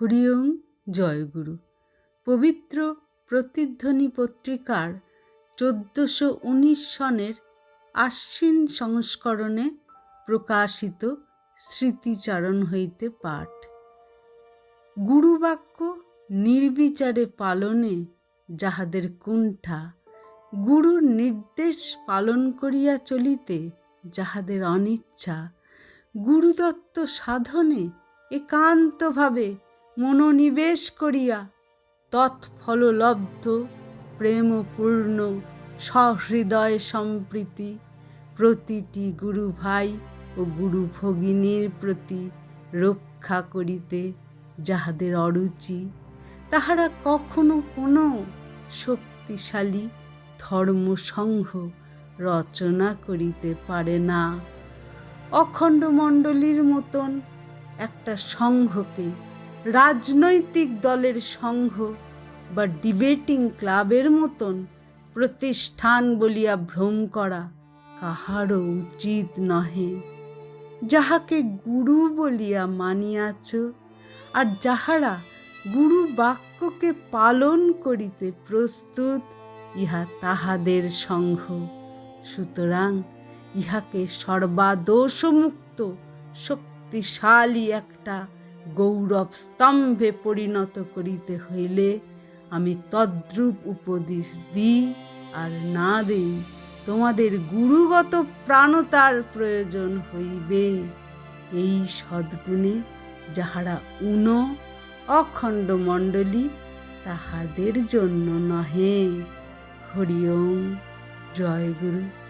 হরিওং জয়গুরু। পবিত্র প্রতিধ্বনি পত্রিকার চোদ্দশো উনিশ সনের আশ্বিন সংস্করণে প্রকাশিত স্মৃতিচারণ হইতে পাঠ। গুরুবাক্য নির্বিচারে পালনে যাহাদের কুণ্ঠা গুরুর নির্দেশ পালন করিয়া চলিতে যাহাদের অনিচ্ছা, গুরুদত্ত সাধনে একান্তভাবে মনোনিবেশ করিয়া তৎফললব্ধ, প্রেমপূর্ণ, সহৃদয় সম্প্রীতি প্রতিটি গুরু ভাই ও গুরু ভগিনীর প্রতি রক্ষা করিতে যাহাদের অরুচি, তাহারা কখনো কোনো শক্তিশালী ধর্মসংঘ রচনা করিতে পারে না। অখণ্ড মণ্ডলীর মতন একটা সংঘকে রাজনৈতিক দলের সংঘ বা ডিবেটিং ক্লাবের মতন প্রতিষ্ঠান বলিয়া ভ্রম করা কাহারও উচিত নহে। যাহাকে গুরু বলিয়া মানিয়াছ আর যাহারা গুরু বাক্যকে পালন করিতে প্রস্তুত, ইহা তাহাদের সংঘ। সুতরাং ইহাকে সর্বাদোষমুক্ত, শক্তিশালী একটা গৌরব স্তম্ভে পরিণত করিতে হইলে আমি তদ্রূপ উপদেশ দিই আর না দিই। তোমাদের গুরুগত প্রাণতার প্রয়োজন হইবে। এই সদ্গুণে যাহারা উন, অখণ্ড মণ্ডলী, তাহাদের জন্য নহে। হরিওম। জয় গুরু।